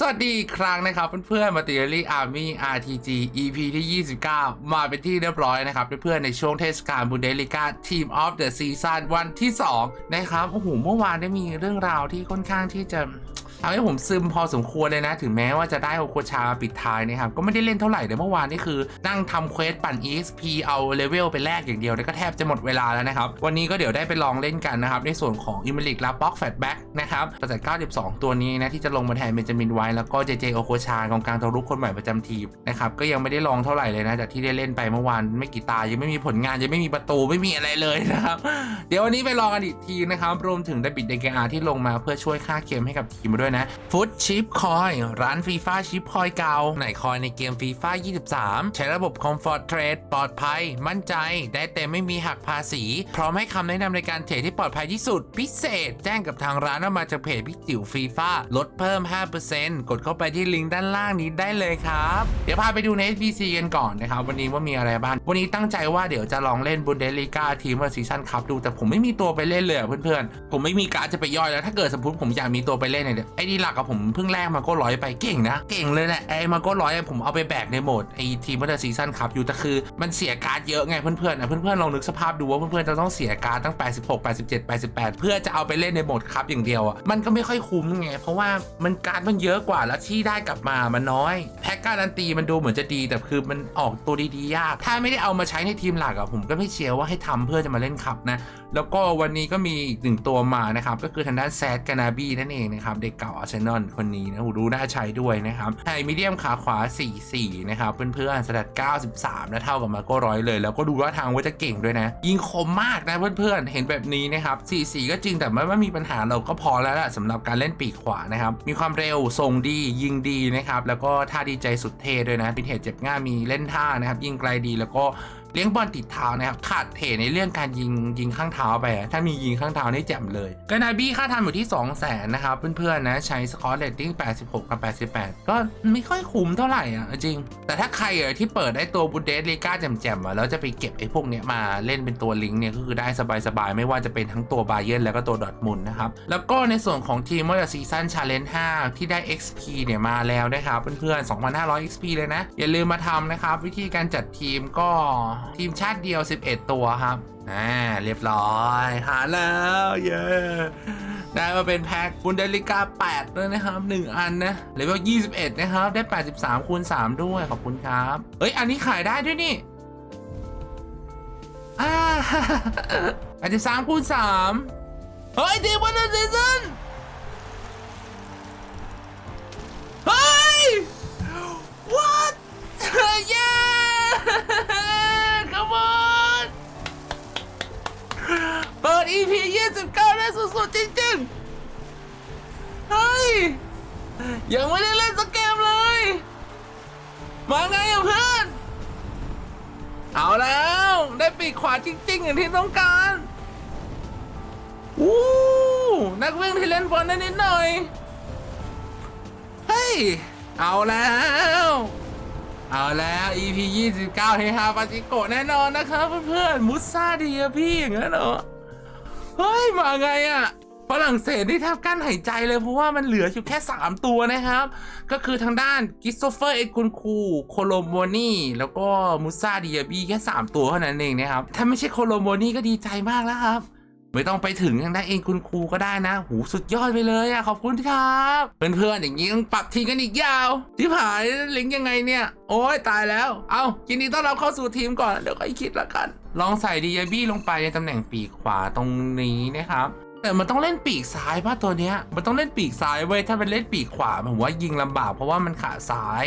สวัสดีครั้งนะครับเพื่อนๆมาติเอรี่อาร์มี่ RTG EP ที่ 29 มาเป็นที่เรียบร้อยนะครับเพื่อนๆในช่วงเทศกาลบุนเดลิกาทีมออฟเดอะซีซั่นวันที่ 2 นะครับ โอ้โห เมื่อวานได้มีเรื่องราวที่ค่อนข้างที่จะ ทำให้ผมซึมพอสมควรเลยนะ ถึงแม้ว่าจะได้โอโคชามาปิดท้ายนะครับ ก็ไม่ได้เล่นเท่าไหร่แต่เมื่อวานนี่คือนั่งทำเควสปั่น EXP เอาเลเวลไปแลกอย่างเดียวแล้วก็แทบจะหมดเวลาแล้วนะครับ วันนี้ก็เดี๋ยวได้ไปลองเล่นกันนะครับ ในส่วนของอิมเมลิกลาบ็อกแฟตแบ็กนะครับประจัด92 ตัวนี้นะที่จะลงมาแทนเบนจามินไว้แล้วก็เจเจโอโคชากองกลางตัวรุกคนใหม่ประจำทีมนะครับก็ยังไม่ได้ลองเท่าไหร่เลยนะจากที่ได้เล่นไปเมื่อวานไม่กี่ตายังไม่มีผลงานยังไม่มีประตูไม่มีอะไรเลยนะครับเดี๋ยววันนี้ไปลองกันอีกทีนะครับรวมถึงได้บิดเดกอาที่ลงมาเพื่อช่วยค่าเกมให้กับทีมมาด้วยนะฟุตชิปคอยร้านฟีฟ่าชิปคอยเก่าไหนคอยในเกมฟีฟ่า23 ใช้ระบบคอมฟอร์ตเทรดปลอดภัย มั่นใจ ได้เต็มไม่มีหักภาษี พร้อมให้คำแนะนำในการเทรดที่ปลอดภัยที่สุด พิเศษ แจ้งกับทางร้านว่ามาจากเพจพี่จิ๋วฟีฟ่าลดเพิ่ม 5%กดเข้าไปที่ลิงก์ด้านล่างนี้ได้เลยครับ เดี๋ยวพาไปดูใน SBC กันก่อนนะครับ วันนี้ว่ามีอะไรบ้าง วันนี้ตั้งใจว่าเดี๋ยวจะลองเล่นบุนเดลิก้าทีมเมอร์ซีซั่นคัพดูแต่ผมไม่มีตัวไปเล่นเลยเพื่อนๆผมไม่มีการดจะไปย่อยแล้วถ้าเกิดสมมติผมอยากมีตัวไปเล่นเนี่ยไอ้นี่หลักกับผมเพิ่งแลกมาก็ร้อยไปเก่งนะ เก่งเลยแหละไอ้มาก็ร้อยอะผมเอาไปแบกในโหมดไอ้ทีมเมอร์ซีซั่นคัพอยู่แต่คือมันเสียการ์ดเยอะไงเพื่อนๆนะเพื่อนๆลองนึกสภาพดูว่าเพื่อนๆจะต้องเสียการ์ดตั้ง 86 87 88 เพื่อจะเอาไปเล่นในโหมดคัพอย่างเดียวอะมันก็ไม่ค่อยคุ้มไง เพราะว่ามันการ์ดมันเยอะกว่าแล้วที่ได้กลับมามันน้อย แพ็กการันตีมันดูเหมือนจะดีแต่คือมันออกตัวดีๆยาก ถ้าไม่ได้เอามาใช้ในทีมหลักอะผมก็ไม่เชียร์ว่าให้ทำเพื่อจะมาเล่นคัพนะแล้วก็วันนี้ก็มีอีกหนึ่งตัวมานะครับก็คือทางด้านแซดกานาบีนั่นเองนะครับเด็กก่าอาร์เซนอลคนนี้นะดูน่าใช้ด้วยนะครับไฮมีเดียมขาขวา 4-4 นะครับ เพื่อนๆสแตท93 นะเท่ากับมาโก้ร้อยเลย แล้วก็ดูว่าทางว่าจะเก่งด้วยนะ ยิงคมมากนะเพื่อนๆ เห็นแบบนี้นะครับ 4-4 ก็จริงแต่ไม่ว่ามีปัญหาเราก็พอแล้วแหละสำหรับการเล่นปีกขวานะครับ มีความเร็วทรงดียิงดีนะครับ แล้วก็ท่าดีใจสุดเท่ด้วยนะพิเทจเจ็บง่ายมีเล่นท่านะครับยิงไกลดีแล้วก็ เลี้ยงบอลติดเท้านะครับขาดเทในเรื่องการยิงยิงข้างเท้าไปถ้ามียิงข้างเท้านี่แจ่มเลยกานาบี้ค่าทำอยู่ที่ 2 0 0แสนนะครับเพื่อนๆนะใช้สกอร์เรตติ้ง86 กับ 88 ก็ไม่ค่อยคุ้มเท่าไหร่อะจริง แต่ถ้าใครอะที่เปิดได้ตัวบูเดสเลกาแจ่มๆอะแล้วจะไปเก็บไอ้พวกเนี้ยมาเล่นเป็นตัวลิงก์เนี่ยก็คือได้สบายๆ ไม่ว่าจะเป็นทั้งตัวบาเยร์นแล้วก็ตัวดอทมุนนะครับแล้วก็ในส่วนของทีมเมื่อซีซั่นชาเลนจ์5ที่ได้ XP เนี่ยมาแล้วนะครับเพื่อนๆ 2,500 XP เลยนะอย่าลืมมาทำนะครับวิธีการจัดทีมก็ทีมชาติเดียว 11 ตัวครับอ่าเรียบร้อย หาแล้วเย้ได้มาเป็นแพ็คบุนเดลิก้า8ด้วยนะครับ 1 อันนะเลเวล21 นะครับ ได้ 83คูณ3ด้วย ขอบคุณครับ เอ้ย อันนี้ขายได้ด้วยนี่อ่า83คูณ3เฮ้ยทีมวันเดอร์ซีซันเฮ้ย what เเปิด EP 29ได้สุดๆจริงๆ เฮ้ย ยังไม่ได้เล่นสักเกมเลย มาไงอะเพื่อน เอาแล้ว ได้ปีกขวาจริง ๆ อย่างที่ต้องการวู้นักวิ่งที่เล่นบอลได้นิดหน่อย เฮ้ย เอาแล้ว เอาแล้ว EP 29เฮฮาปาจิโกะแน่นอนนะครับเพื่อนๆ มุสซาดีอะพี่อย่างนั้นเหรอ เฮ้ย มาไงอะฝรั่งเศสนี่แทบกั้นหายใจเลยเพราะว่ามันเหลืออยู่แค่ 3 ตัวนะครับ ก็คือทางด้านกิสโซเฟอร์เอ็กุนคูโคโลโมนีแล้วก็มูซาดีอาบีแค่ 3 ตัวเท่านั้นเองนะครับ ถ้าไม่ใช่โคโลโมนีก็ดีใจมากแล้วครับ ไม่ต้องไปถึงทางได้เองคุณครูก็ได้นะ หูสุดยอดไปเลยอะขอบคุณครับเพื่อนๆอย่างนี้ต้องปรับทีมกันอีกยาวที่ผ่านลิงก์ยังไงเนี่ย โอ้ยตายแล้ว เอายินดีต้อนรับเข้าสู่ทีมก่อนเดี๋ยวค่อยคิดละกัน ลองใส่ดียบี้ลงไปในตำแหน่งปีกขวาตรงนี้นะครับแต่มันต้องเล่นปีกซ้ายป่ะตัวเนี้ย มันต้องเล่นปีกซ้ายเว้ย ถ้าเป็นเล่นปีกขวาผมว่ายิงลำบากเพราะว่ามันขาซ้าย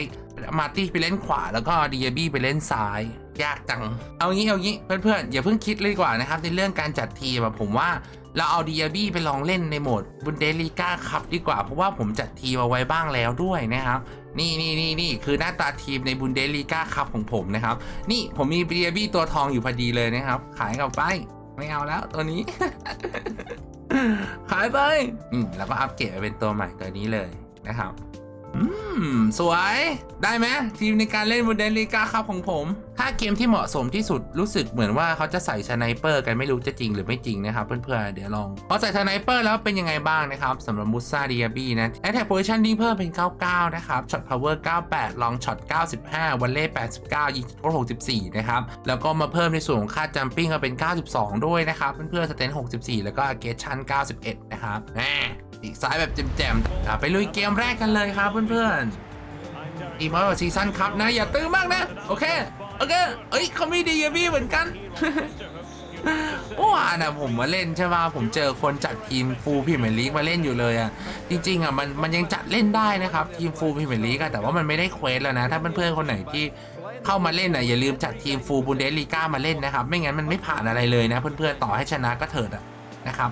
มาตี้ไปเล่นขวาแล้วก็ดียบี้ไปเล่นซ้าย ยากจัง เอางี้เอางี้เพื่อนๆอย่าเพิ่งคิดเลยดีกว่านะครับในเรื่องการจัดทีมผมว่าเราเอาดียบี้ไปลองเล่นในโหมดบุนเดลิก้าคัพดีกว่า เพราะว่าผมจัดทีมเอาไว้บ้างแล้วด้วยนะครับนี่นี่นี่นี่คือหน้าตาทีมในบุนเดลิก้าคัพของผมนะครับ นี่ผมมีดียบี้ตัวทองอยู่พอดีเลยนะครับ ขายกลับไปไม่เอาแล้วตัวนี้ ขายไปอืมแล้วก็อัปเกรดไปเป็นตัวใหม่ตัวนี้เลยนะครับ อืม สวย ได้ไหมทีมในการเล่นบูเดสลีกาครับของผม ถ้าเกมที่เหมาะสมที่สุดรู้สึกเหมือนว่าเขาจะใส่สไนเปอร์กันไม่รู้จะจริงหรือไม่จริงนะครับเพื่อนๆเดี๋ยวลองพอใส่สไนเปอร์แล้วเป็นยังไงบ้างนะครับสำหรับมูซาดิอาบีนะแอ t แทกโพซิชันดิ้งเพิ่มเป็น 99 นะครับช็อตพาวเวอร์ 98 ลองช็อต 95 วันเล่ 89 ยิงโทษ64 นะครับ แล้วก็มาเพิ่มในส่วนของค่าจัมปิ้งก็เป็น 92 ด้วยนะครับเพื่อนๆสเตน64 แล้วก็เกชัน91 นะครับแหม อีกซ้ายแบบแจ่มๆไปลุยเกมแรกกันเลยครับเพื่อนๆอีมอร์ซีซั่นครับนะ อย่าตื้อมากนะ โอเค โอเค เอ้ยเขามีดีเยบี้เหมือนกันเมื่อวานนะผมมาเล่นใช่ป่ะผมเจอคนจัดทีมฟูลพรีเมลีกมาเล่นอยู่เลยอะจริงๆอะมันมันยังจัดเล่นได้นะครับทีมฟูลพรีเมลีกอะแต่ว่ามันไม่ได้เควสแล้วนะ ถ้าเพื่อนๆคนไหนที่เข้ามาเล่นอะอย่าลืมจัดทีมฟูลบุนเดสลีกามาเล่นนะครับ ไม่งั้นมันไม่ผ่านอะไรเลยนะ เพื่อนๆต่อให้ชนะก็เถิดอะนะครับ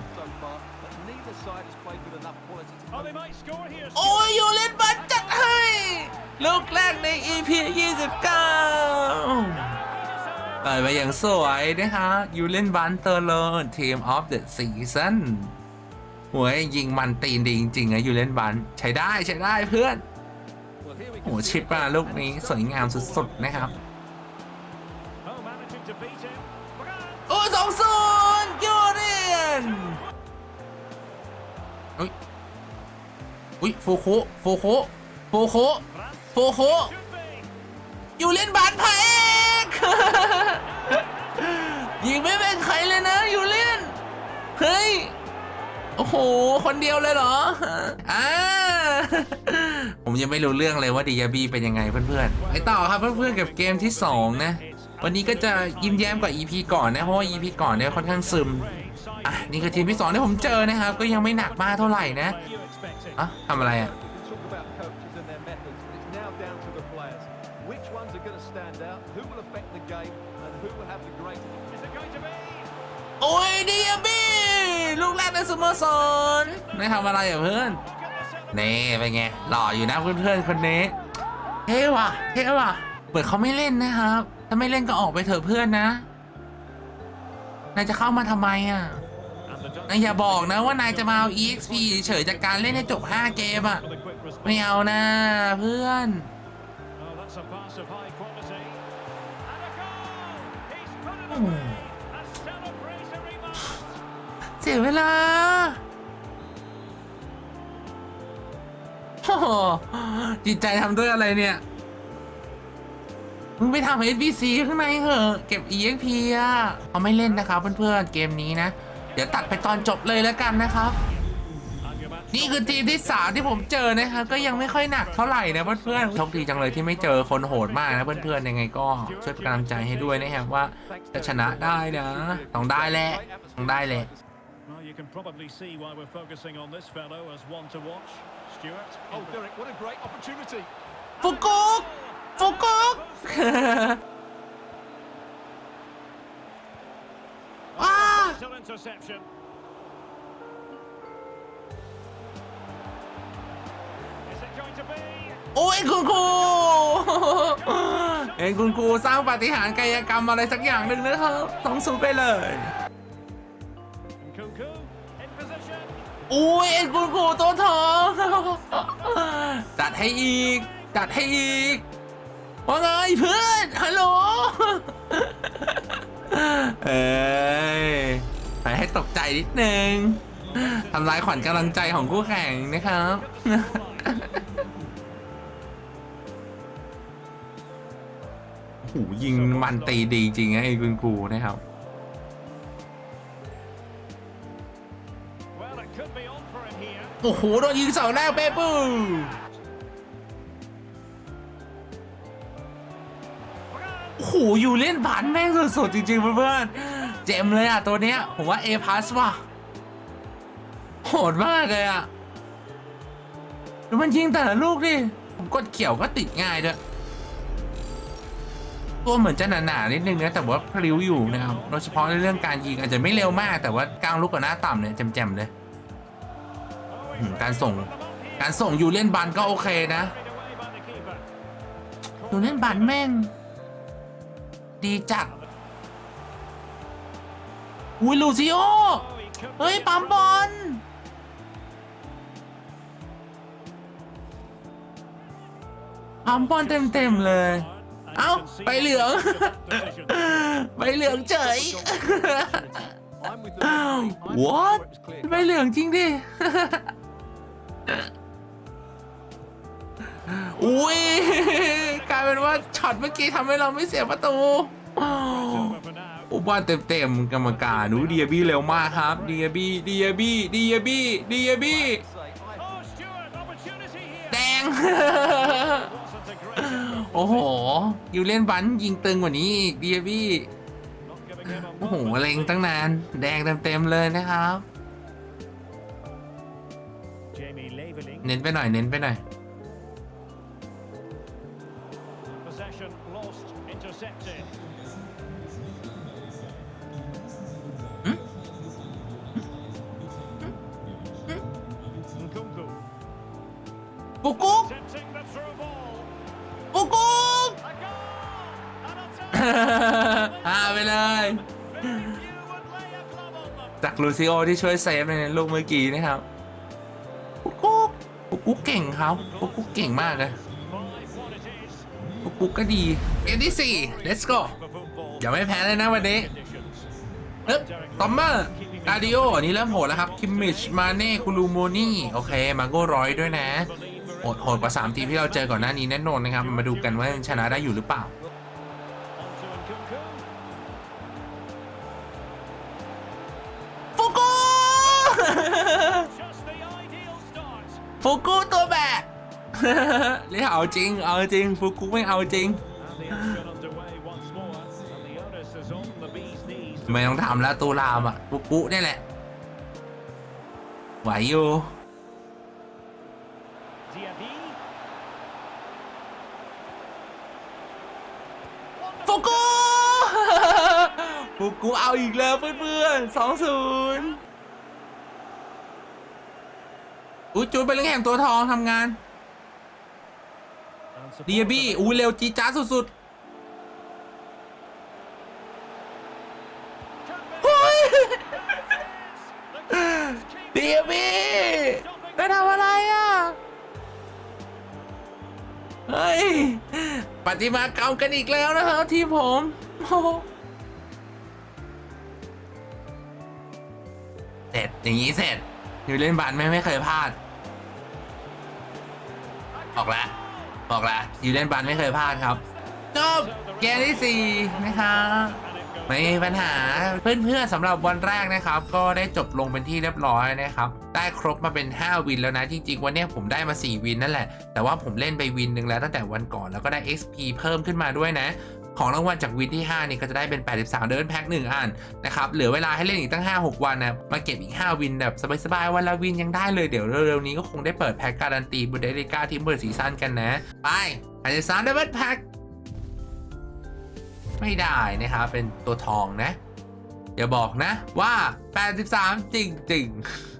ลูกแรกใน EP 29เปิดมาอย่างสวยนะคะยูเลนบันเตอร์โลนทีมออฟเดอะซีซั่นโอ้ยยิงมันตีนดีจริงๆนะยูเลนบันใช้ได้ใช้ได้เพื่อนโอ้ชิปมาลูกนี้สวยงามสุดๆนะครับโอ้สองศูนย์ยูเรียนอุ้ยอุ้ยฟูคุฟูคุฟูคุ ฟูคุอยู่เล่นบานพระเอกยิงไม่เป็นใครเลยนะ อยู่เล่น เฮ้ย โอ้โห คนเดียวเลยเหรออ่าผมยังไม่รู้เรื่องเลยว่าดียาบีเป็นยังไงเพื่อนๆ ไปต่อครับเพื่อนๆกับเกมที่ 2 นะ วันนี้ก็จะยิ้มแย้มกว่า EP ก่อนนะ เพราะว่า EP ก่อนเนี่ยค่อนข้างซึม อะ นี่คือทีมที่2ที่ผมเจอนะครับ ก็ยังไม่หนักมากเท่าไหร่นะอะทำอะไรอะ โอ้ยดียาบีลูกแรกในสโมสรไม่ทำอะไรอะเพื่อนนี่เป็นไงหล่ออยู่นะเพื่อนๆคนนี้เท่ว่ะเท่ว่ะเหมือนเขาไม่เล่นนะครับ ถ้าไม่เล่นก็ออกไปเถอะเพื่อนนะนายจะเข้ามาทำไมอะนายอย่าบอกนะว่านายจะมาเอา EXP เฉยจากการเล่นให้จบ 5 เกมอะ ไม่เอานะเพื่อน เสียเวลาโอ้โหจิตใจทำด้วยอะไรเนี่ย มึงไปทำ SBC ข้างในเหอะ เก็บ EXP อะเขาไม่เล่นนะครับเพื่อนๆ เกมนี้นะ เดี๋ยวตัดไปตอนจบเลยแล้วกันนะครับ นี่คือทีมที่3ที่ผมเจอนะครับก็ยังไม่ค่อยหนักเท่าไหร่นะเพื่อนๆโชคดีจังเลยที่ไม่เจอคนโหดมากนะเพื่อนๆยังไงก็ช่วยเป็นกำลังใจให้ด้วยนะครับว่าจะชนะได้นะต้องได้แหละต้องได้แหละ Well, you can probably see why we're focusing on this fellow as one to watch. Stuart. Oh, Derek, what a great opportunity. ฟุกุกฟุกุกว้า Still interception. โอ้ยคุณครูเอ็นคุณครูสร้างปาฏิหาริย์กายกรรมอะไรสักอย่างหนึ่งนะครับต้องสู้ไปเลย Nkunku in position. อุ้ยเอ็นคุณครูตัวทองจัดให้อีก จัดให้อีก ว่าไงเพื่อน ฮัลโหล เอ้ยไปให้ตกใจนิดนึงทำลายขวัญกำลังใจของคู่แข่งนะครับ โอ้ยิงมันตีดีจริงไอ้คุณครูนะครับโอ้โหโดนยิงเสาแรกเปปื้โอ้โหอยู่เล่นบานแม่งสุดๆจริงๆเพื่อนๆเจมเลยอะตัวเนี้ยผมว่า A พ s ว่ะโหดมากเลยอะดูมันยิงแต่ละลูกดิผมกดเขียวก็ติดง่ายด้วย ตัวเหมือนจะหนาๆนิดนึงนะแต่ว่าพลิ้วอยู่นะครับโดยเฉพาะในเรื่องการยิงอาจจะไม่เร็วมาก แต่ว่ากลางลูกกับหน้าต่ำเนี่ยแจ่มๆเลยการส่งการส่งอยู่เลียนบันก็โอเคนะ Carried away by the keeper. ยูเลียนบันแม่ง ดีจัดอุ้ยลูซิโอเฮ้ยปั๊มบอลปั๊มบอลเต็มๆเลย เอ้าไปเหลือง ใบเหลืองเฉย I'm with the referee. I'm not What? sure it was clear. ใบเหลืองจริงดิ อุ้ยกลายเป็นว่าช็อตเมื่อกี้ทำให้เราไม่เสียประตูอุบาเต็มๆกรรมการดูดียบี้เร็วมากครับดียบี้ดียบี้ดียบี้ดียบี้ Say, I- Oh, Stuart, opportunity here. แดง อ้โหยูเล่นบันยิงตึงกว่านี้อีกดียบี้โอ้โหเล็งตั้งนาน แดงเต็มๆเลยนะครับ เน้นไปหน่อย เน้นไปหน่อย ลูซิโอที่ช่วยเซฟในลูกเมื่อกี้นะครับปุกกุ๊กปุกกุ๊กเก่งครับปุกกุ๊กเก่งมากเลย Five what it is ปุกกุ๊กก็ดีเกมที่สี่ let's go for football อย่าไม่แพ้เลยนะวันนี้ conditions. เอ๊บตอมเมอร์กาดิโออันนี้เริ่มโหดแล้วครับ คิมมิช มาเน่ คูลูโมนี่ โอเค มาโก้ร้อยด้วยนะโหดโหดกว่า 3 ทีมที่เราเจอก่อนหน้านี้แน่นอนนะครับ มาดูกันว่าชนะได้อยู่หรือเปล่า เรียกเอาจริง เอาจริงฟุกุไม่เอาจริง ไม่ต้องทำแล้วตูรามอะฟุกุนี่แหละ ไหวอยู่ฟุกุฟุกุเอาอีกแล้วเพื่อนๆสองศูนย์อุ้ยจูนไปเรื่องแห่งตัวทองทำงาน And ดีบี้อุ้ยเร็วจีจ้าสุดๆเฮ้ยดีบี้ไปทำอะไรอะ เฮ้ย ปฏิมากรรมกันอีกแล้วนะครับทีมผมเสร็จอย่างนี้เสร็จอยู่เล่นบาสไม่ไม่เคยพลาด ออกแล้ว บอกแล้วอยู่เล่นบันไม่เคยพลาดครับจบเกมที่ 4 นะครับไม่มีปัญหาเพื่อนๆสำหรับวันแรกนะครับ ก็ได้จบลงเป็นที่เรียบร้อยนะครับ ได้ครบมาเป็น 5 วินแล้วนะ จริง ๆ วันนี้ผมได้มา 4 วินนั่นแหละ แต่ว่าผมเล่นไปวินหนึ่งแล้วตั้งแต่วันก่อนแล้วก็ได้ XP เพิ่มขึ้นมาด้วยนะ ของรางวัลจากวินที่5นี่ก็จะได้เป็น 83 เดินแพ็ค1อันนะครับเหลือเวลาให้เล่นอีกตั้ง 5-6 วันนะมาเก็บอีก 5 วินแบบสบายๆวันละวินยังได้เลยเดี๋ยวเร็วๆนี้ก็คงได้เปิดแพ็คการันตีบูเดลิก้าที่เปิดซีซั่นกันนะ ไป83เดินแพ็คไม่ได้นะครับเป็นตัวทองนะอย่าบอกนะว่า 83 จริงๆ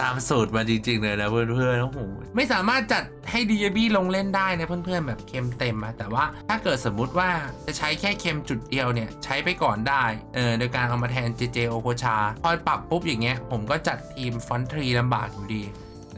ตามสูตรมาจริง ๆ เลยนะเพื่อนๆโอ้โหไม่สามารถจัดให้ดีบี้ลงเล่นได้นะเพื่อนๆแบบเค็มเต็มอะแต่ว่าถ้าเกิดสมมุติว่าจะใช้แค่เค็มจุดเดียวเนี่ย ใช้ไปก่อนได้เออโดยการเอามาแทนเจเจโอโคชา พอปรับปุ๊บอย่างเงี้ย ผมก็จัดทีมฟอนทรีลำบากอยู่ดี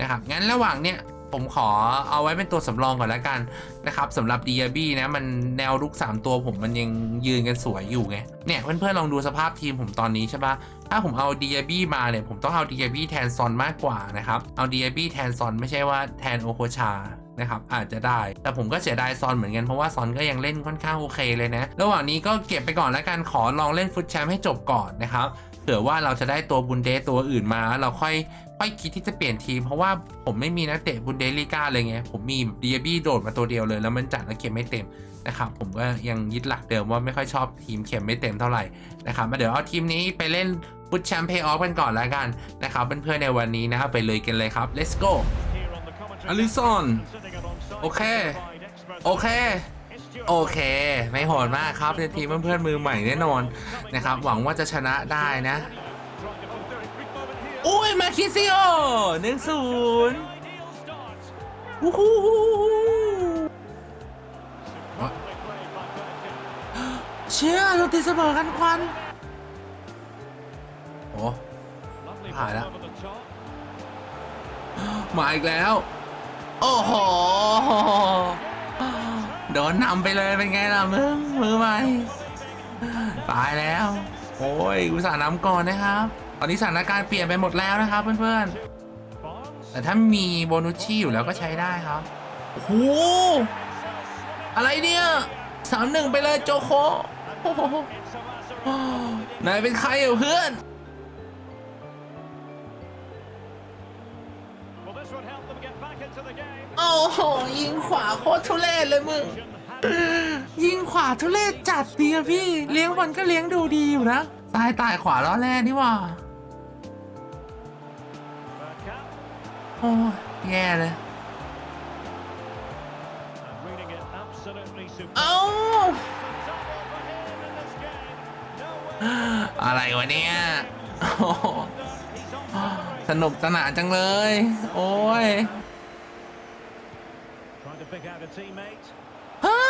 นะครับงั้นระหว่างเนี้ย ผมขอเอาไว้เป็นตัวสำรองก่อนแล้วกันนะครับสำหรับดีอบี้นะมันแนวรุก 3 ตัวผมมันยังยืนกันสวยอยู่ไงเนี่ยเพื่อนๆลองดูสภาพทีมผมตอนนี้ใช่ปะถ้าผมเอาดีอบี้มาเนี่ยผมต้องเอาดีอบี้แทนซอนมากกว่านะครับเอาดีอบี้แทนซอนไม่ใช่ว่าแทนโอโคชานะครับอาจจะได้ แต่ผมก็เสียดายซอนเหมือนกัน เพราะว่าซอนก็ยังเล่นค่อนข้างโอเคเลยนะ ระหว่างนี้ก็เก็บไปก่อนแล้วกันขอลองเล่นฟุตแชมป์ให้จบก่อนนะครับ ผื่อว่าเราจะได้ตัวบุนเดสตัวอื่นมาเราค่อยค่อยคิดที่จะเปลี่ยนทีม เพราะว่าผมไม่มีนักเตะบุนเดสลิก้าเลยไงผมมีเดีอาบี้โดดมาตัวเดียวเลย แล้วมันจัดแล้วเข็มไม่เต็มนะครับผมก็ยังยึดหลักเดิมว่าไม่ค่อยชอบทีมเข็มไม่เต็มเท่าไหร่นะครับมาเดี๋ยวเอาทีมนี้ไปเล่นฟุตแชมป์เพย์ออฟกันก่อนแล้วกันนะครับเพื่อนๆในวันนี้นะครับไปเลยกันเลยครับ let's go here on the commentary. Alisson. And sitting alongside Okay. qualified experts. โอเค โอเค ไม่โหดมากครับในทีมเพื่อนๆมือใหม่แน่นอนนะครับ หวังว่าจะชนะได้นะอุ้ยมาคิซิโอหนึ่งศูนย์วู้ฮู้เชื่อเราตีเสมอกันควันโอ้ Lovely Ah, ball that- over the top. มาอีกแล้ว โอ้โห โดนนำไปเลยเป็นไงล่ะมึงมือใหม่ตายแล้ว โอ้ยอุตส่าห์นำก่อนนะครับ ตอนนี้สถานการณ์เปลี่ยนไปหมดแล้วนะครับเพื่อนๆ แต่ถ้ามีโบนุชชี่อยู่แล้วก็ใช้ได้ครับโอ้โหอะไรเนี่ยสามหนึ่งไปเลยโจโคโอ้โห It's a massive นายเป็นใครเหรอเพื่อน โอ้โห ยิงขวาโคตรทุเรศเลยมึง ยิงขวาทุเรศจัดดีอะพี่ เลี้ยงบอลก็เลี้ยงดูดีอยู่นะซ้ายตายขวาล้อแรกนี่ว่าโอ้ยแย่เลย เอ้าอะไรวะเนี่ยสนุกสนานจังเลย โอ้ย Trying to pick out a teammate. ฮะ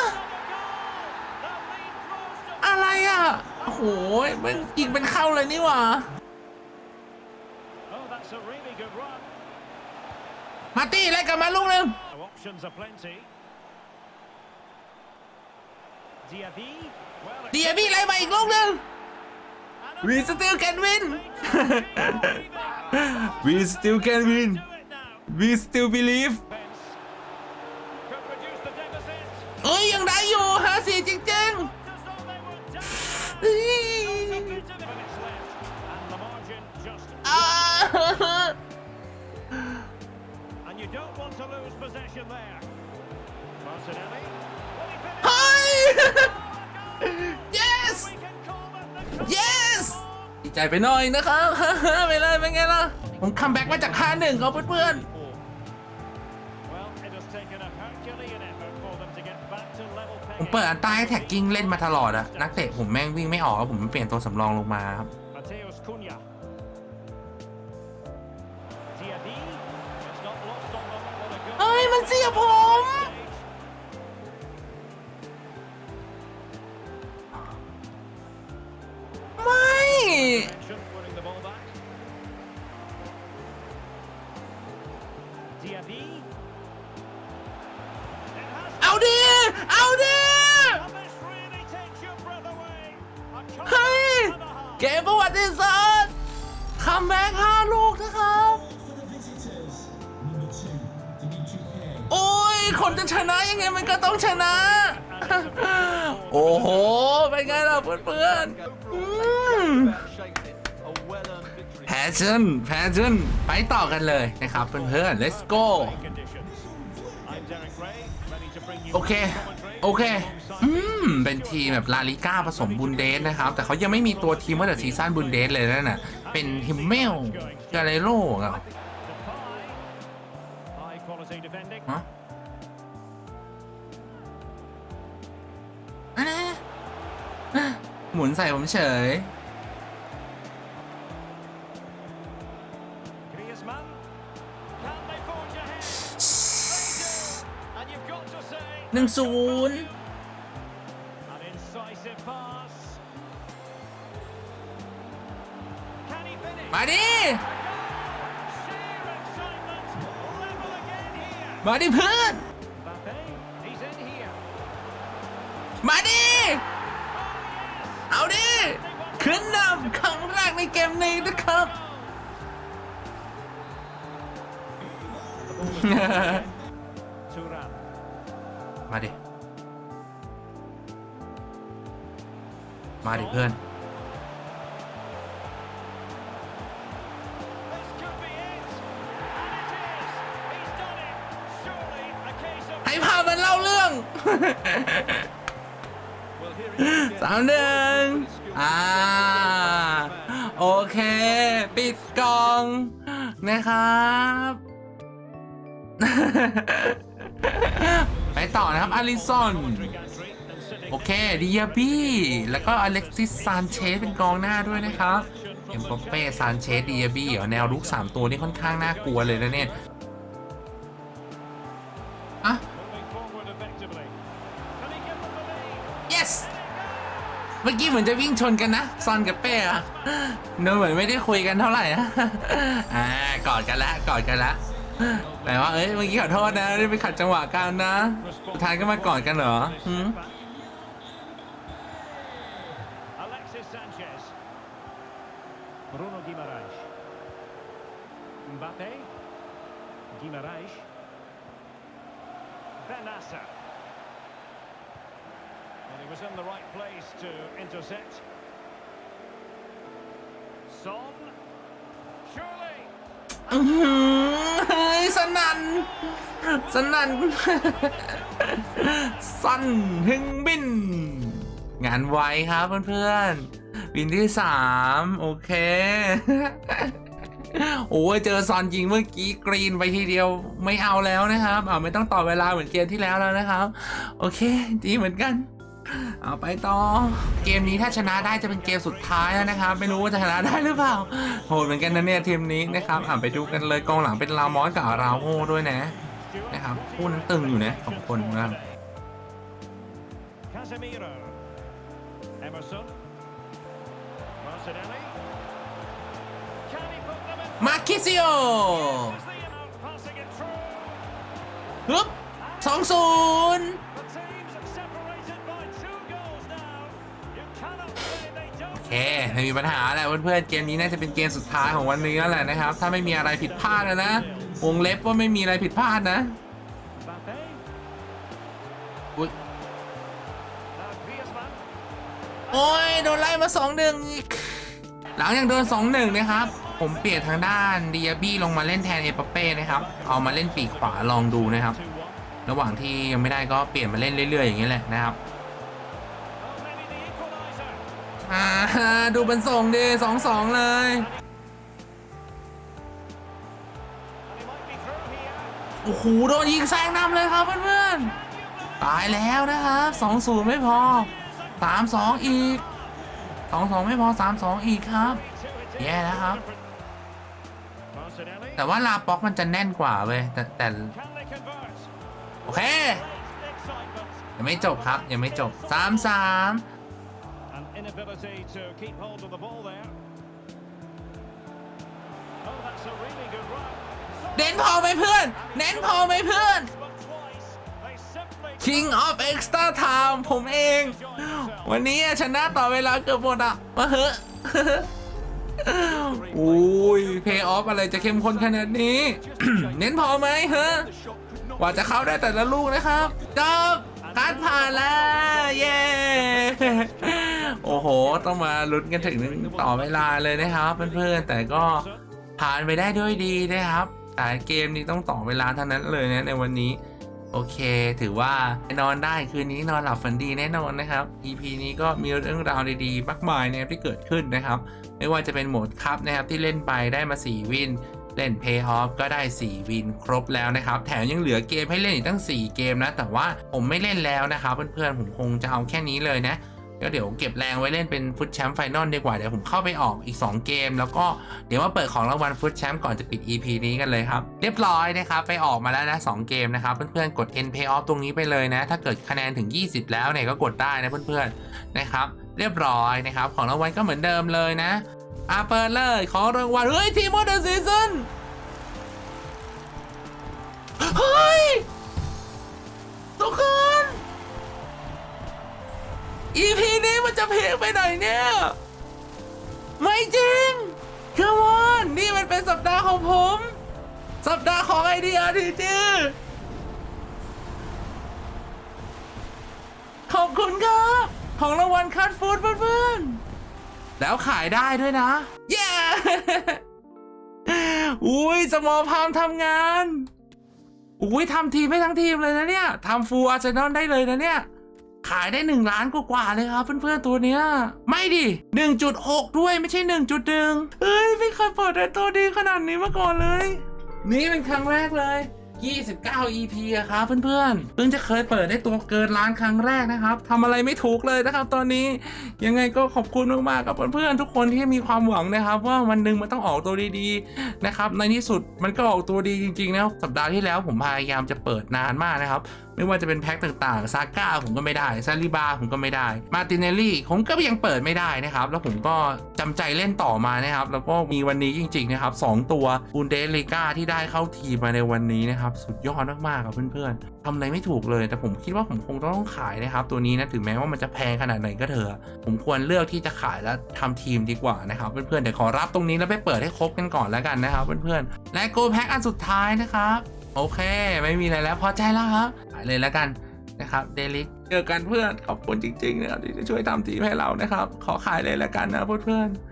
The lead grows to อะไรอะโอ้โหมันยิงเป็นเข้าเลยนี่หว่า Oh, that's a really good run. มาร์ตี้ไล่กลับมาลูกหนึ่ง No options are plenty. Diaby. Well, it เดียบี้ไล่มาอีกลูกหนึ่ง and We still can win We still can win do it now. We still believe Pence could there. Martinelli. Will he finish? เฮ้ย yes We can call them the yes ดีใจไปหน่อยนะครับไปเลยเป็นไงล่ะ ผมคัมแบ็กมาจาก5-1ครับเพื่อน Well, เปิดอันใต้แท็กกิ้งเล่นมาตลอดอะนักเตะผมแม่งวิ่งไม่ออกแล้วผมเปลี่ยนตัวสำรองลงมาครับ Mateus Cunha. Diaby. It's not lost on them. What a goal. เอ้ยมันเสียผม ชั่นแพชชั่นไปต่อกันเลยนะครับเพื่อนๆ let's go โอเค โอเค อืม เป็นทีมแบบลาลิก้าผสมบุนเดสนะครับ แต่เขายังไม่มีตัวทีมเมื่อแต่ซีซั่นบุนเดสเลยนั่นน่ะ เป็นฮิมเมลกาเลโร่อะ Depay. High quality defending. ฮะหมุนใส่ผมเฉย นึ่งศูนย์ an incisive pass. Can he finish? มาดิ Sheer excitement. Level again here. มาดิเพื่อน Mbappe, he's in here. มาดิ เอาดิ ขึ้นนำครั้งแรกในเกมนี้นะครับ Turan. มาดิ มาดิเพื่อน ให้พามันเล่าเรื่องสามหนึ่งอ่า โอเค ปิดกล่อง นะครับ ไปต่อนะครับอาริซอน โอเคดิยาบี้ แล้วก็อเล็กซิสซานเชสเป็นกองหน้าด้วยนะครับ เอ็มบัปเป้ซานเชสดิยาบี้แนวรุก 3 ตัวนี่ค่อนข้างน่ากลัวเลยนะเนี่ยอะ Yes เมื่อกี้เหมือนจะวิ่งชนกันนะ ซอนกับเป้อะดูเหมือนไม่ได้คุยกันเท่าไหร่นะอ่ากอดกันละกอดกันละ แต่ว่าเอ้ยเมื่อกี้ขอโทษนะได้ไปขัดจังหวะกันนะสุดท้ายก็มากอดกันเหรอหืม Alexis Sanchez. Bruno Guimaraes. Mbappe. Guimaraes. Benassa. And he was in the right place to intercept. Son. Surely. อื้อหือเฮ้ย สนั่นสนั่นสั้นหึงบิน งานไวครับเพื่อนๆวินที่สามโอเค โอ้ยเจอซอนยิงเมื่อกี้กรีนไปทีเดียวไม่เอาแล้วนะครับอ่าไม่ต้องต่อเวลาเหมือนเกมที่แล้วแล้วนะครับ โอเค ดีเหมือนกัน เอาไปต่อ เกมนี้ถ้าชนะได้จะเป็นเกมสุดท้ายแล้วนะครับ ไม่รู้ว่าจะชนะได้หรือเปล่า โหดเหมือนกันนะเนี่ยทีมนี้นะครับอ่าไปดูกันเลยกองหลังเป็นลามอสกับราโฮด้วยนะ Stewart. นะครับคู่นั้นตึงอยู่นะสองคนนะครับ Casemiro. Emerson. Martinelli. Can he put them in? มาคิซิโอ Is the amount passing it through? ฮึบสองศูนย์ เคไม่มีปัญหาแหละเพื่อนๆเกมนี้น่าจะเป็นเกมสุดท้ายของวันนี้แล้วแหละนะครับ ถ้าไม่มีอะไรผิดพลาดนะนะวงเล็บว่าไม่มีอะไรผิดพลาดนะอุ้ยโอ้ยโดนไล่มาสองหนึ่งอีกหลังจากโดนสองหนึ่งนะครับ ผมเปลี่ยนทางด้านดิอาบี้ลงมาเล่นแทนเอปเป้นะครับ เอามาเล่นปีกขวาลองดูนะครับ ระหว่างที่ยังไม่ได้ก็เปลี่ยนมาเล่นเรื่อยๆอย่างนี้แหละนะครับ อ่าดูเป็นส่งดีสองสองเลยโอ้โหโดนยิงแซงนำเลยครับเพื่อนๆตายแล้วนะครับสองศูนย์ไม่พอสามสองอีกสองสองไม่พอสามสองอีกครับ แย่แล้วครับ แต่ว่าลาป็อกมันจะแน่นกว่าเว้ยแต่แต่โอเคยังไม่จบครับ ยังไม่จบสามสาม inability to keep hold of the ball there. Oh, that's a really good run. เน้นพอไหมเพื่อน เน้นพอไหมเพื่อน But twice, they simply King of Extra Time ผมเอง วันนี้ชนะต่อเวลาเกือบหมดอะมาเหอะอุ้ยเพย์ออฟอะไรจะเข้มข้นขนาดนี้ เน้นพอไหมฮะกว่าจะเข้าได้แต่ละลูกนะครับจบ การดผ่านแล้ว เย้ โอ้โห ต้องมาลุ้นกันถึงต่อเวลาเลยนะครับเพื่อนๆ แต่ก็ผ่านไปได้ด้วยดีนะครับ แต่เกมนี้ต้องต่อเวลาเท่านั้นเลยนะในวันนี้ โอเค ถือว่านอนได้คืนนี้นอนหลับฝันดีแน่นอนนะครับ EP นี้ก็มีเรื่องราวดีๆ มากมายนะครับที่เกิดขึ้นนะครับ ไม่ว่าจะเป็นโหมดคัพนะครับที่เล่นไปได้มา 4 วิน เล่น Pay Off ก็ได้ 4 วินครบแล้วนะครับ แถมยังเหลือเกมให้เล่นอีกตั้ง 4 เกมนะ แต่ว่าผมไม่เล่นแล้วนะครับ เพื่อนๆ ผมคงจะเอาแค่นี้เลยนะก็เดี๋ยวเก็บแรงไว้เล่นเป็นฟุตแชมป์ไฟนอลดีกว่า เดี๋ยวผมเข้าไปออกอีก 2 เกม แล้วก็เดี๋ยวมาเปิดของรางวัลฟุตแชมป์ก่อนจะปิด EP นี้กันเลยครับ เรียบร้อยนะครับ ไปออกมาแล้วนะ 2 เกมนะครับ เพื่อนๆ กด End Pay Off ตรงนี้ไปเลยนะ ถ้าเกิดคะแนนถึง 20 แล้วเนี่ยก็กดได้นะเพื่อนๆนะครับ เรียบร้อยนะครับ ของรางวัลก็เหมือนเดิมเลยนะ อะเปิดเลยของรางวัลเฮ้ยทีมอเดอร์ซีซันเฮ้ยทุกคน EP นี้มันจะเพลงไปไหนเนี่ย ไม่จริง Come on นี่มันเป็นสัปดาห์ของผม สัปดาห์ของไอเดียทีจีขอบคุณครับ ของรางวัลคัดฟูดเพื่อนๆ แล้วขายได้ด้วยนะ เย้ อุ้ยสมอพามทำงาน อุ้ยทำทีมไม่ทั้งทีมเลยนะเนี่ยทำฟูลอาร์เซนอลได้เลยนะเนี่ย ขายได้หนึ่งล้านกว่าๆเลยครับเพื่อนๆตัวเนี้ย ไม่ดิ1.6 ด้วยไม่ใช่ 1.1เฮ้ย ไม่เคยเปิดได้ตัวดีขนาดนี้มาก่อนเลย นี่เป็นครั้งแรกเลย 29 EP อะครับเพื่อนๆ เพิ่งจะเคยเปิดได้ตัวเกินล้านครั้งแรกนะครับทำอะไรไม่ถูกเลยนะครับ ตอนนี้ยังไงก็ขอบคุณมากๆกับเพื่อนๆทุกคนที่มีความหวังนะครับ ว่าวันหนึ่งมันต้องออกตัวดีๆนะครับในที่สุดมันก็ออกตัวดีจริงๆนะสัปดาห์ที่แล้วผมพยายามจะเปิดนานมากนะครับ ไม่ว่าจะเป็นแพ็คต่างๆ ซาก้าผมก็ไม่ได้ ซาลิบาผมก็ไม่ได้ มาตินเนลลี่ผมก็ยังเปิดไม่ได้นะครับ แล้วผมก็จำใจเล่นต่อมานะครับ แล้วก็มีวันนี้จริงๆนะครับ 2 ตัวบูนเดสลิก้าที่ได้เข้าทีมมาในวันนี้นะครับ สุดยอดมากๆครับเพื่อนๆทำอะไรไม่ถูกเลย แต่ผมคิดว่าผมคงต้องขายนะครับ ตัวนี้นะ ถึงแม้ว่ามันจะแพงขนาดไหนก็เถอะ ผมควรเลือกที่จะขายแล้วทำทีมดีกว่านะครับเพื่อนๆเดี๋ยวขอรับตรงนี้แล้วไปเปิดให้ครบกันก่อนแล้วกันนะครับเพื่อนๆและโกแพ็คอันสุดท้ายนะครับ โอเค ไม่มีอะไรแล้วพอใจแล้วครับไปเลยแล้วกันนะครับเดลิกเจอกันเพื่อนขอบคุณจริงๆนะครับที่ช่วยทำทีมให้เรานะครับ ขอขายเลยแล้วกันนะเพื่อนๆ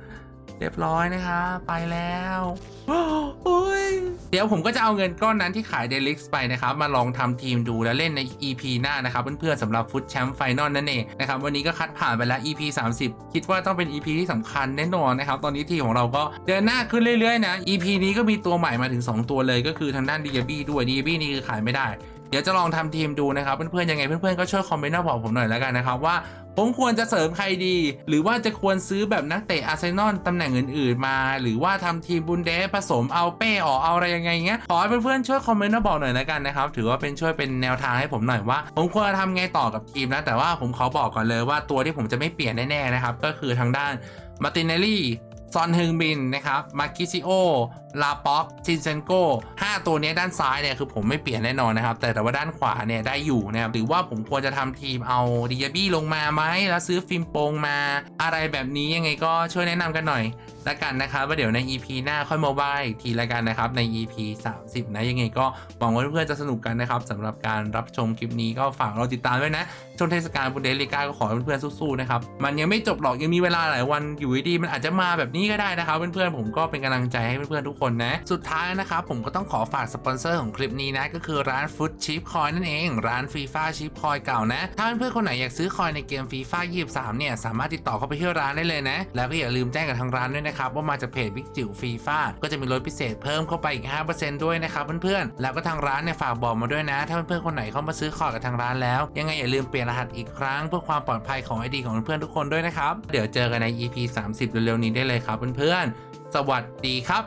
เรียบร้อยนะครับไปแล้วโอ้ยเดี๋ยวผมก็จะเอาเงินก้อนนั้นที่ขายเดลิกไปนะครับ มาลองทำทีมดูแล้วเล่นใน EP หน้านะครับ เพื่อนๆสำหรับฟุตแชมป์ไฟนอลนั่นเองนะครับวันนี้ก็คัดผ่านไปแล้ว EP 30 คิดว่าต้องเป็น EP ที่สำคัญแน่นอนนะครับ ตอนนี้ทีมของเราก็เดินหน้าขึ้นเรื่อยๆนะ EP นี้ก็มีตัวใหม่มาถึง 2 ตัวเลยก็คือทางด้านดียบี้ด้วยดียบี้นี่คือขายไม่ได้ เดี๋ยวจะลองทำทีมดูนะครับเพื่อนๆยังไงเพื่อนๆก็ช่วยคอมเมนต์มาบอกผมหน่อยแล้วกันนะครับว่าผมควรจะเสริมใครดี หรือว่าจะควรซื้อแบบนักเตะอาร์เซนอลตำแหน่งอื่นๆมา หรือว่าทำทีมบุนเดสผสมเอาเป้ออกเอาอะไรยังไงเงี้ยขอให้เพื่อนๆช่วยคอมเมนต์มาบอกหน่อยแล้วกันนะครับถือว่าเป็นช่วยเป็นแนวทางให้ผมหน่อยว่า ผมควรจะทำไงต่อกับทีมนะแต่ว่าผมขอบอกก่อนเลยว่าตัวที่ผมจะไม่เปลี่ยนแน่ๆนะครับก็คือทางด้านมาตินเนลลี่ ซอนฮึงบินนะครับมาคิซิโอลาป็อกซินเซนโก5ตัวนี้ด้านซ้ายเนี่ยคือผมไม่เปลี่ยนแน่นอนนะครับ แต่แต่ว่าด้านขวาเนี่ยได้อยู่นะครับหรือว่าผมควรจะทำทีมเอาดิยาบี้ลงมาไหมแล้วซื้อฟิล์มโปงมา อะไรแบบนี้ยังไงก็ช่วยแนะนำกันหน่อยละกันนะครับว่าเดี๋ยวใน EP หน้าค่อยมาว่าอีกทีละกันนะครับใน EP 30 นะยังไงก็หวังว่าเพื่อนๆจะสนุกกันนะครับสำหรับการรับชมคลิปนี้ก็ฝากเราติดตามด้วยนะช่วงเทศกาลบุนเดลิก้าก็ขอเพื่อนๆสู้ๆนะครับมันยังไม่จบหรอกยังมีเวลาหลายวันอยู่ดีมันอาจจะมาแบบนี้ก็ได้นะครับเพื่อนๆผมก็เป็นกำลังใจให้เพื่อนๆทุกคนนะ สุดท้ายนะครับผมก็ต้องขอฝากสปอนเซอร์ของคลิปนี้นะก็คือร้านฟุตชิปคอยนั่นเอง ร้านฟีฟ่าชิปคอยเก่านะ ถ้าเพื่อนๆคนไหนอยากซื้อคอยในเกมฟีฟ่า23เนี่ยสามารถติดต่อเข้าไปที่ร้านได้เลยนะ แล้วก็อย่าลืมแจ้งกับทางร้านด้วยนะครับว่ามาจากเพจบิ๊กจิ๋วฟีฟ่าก็จะมีลดพิเศษเพิ่มเข้าไปอีก 5%ด้วยนะครับเพื่อนๆแล้วก็ทางร้านเนี่ยฝากบอกมาด้วยนะ ถ้าเพื่อนๆคนไหนเข้ามาซื้อคอยกับทางร้านแล้ว ยังไงอย่าลืมเปลี่ยนรหัสอีกครั้งเพื่อความปลอดภัยของไอดีของเพื่อนๆทุกคนด้วยนะครับเดี๋ยวเจอกันใน EP 30 เร็วๆนี้ได้เลยครับเพื่อนๆ สวัสดีครับ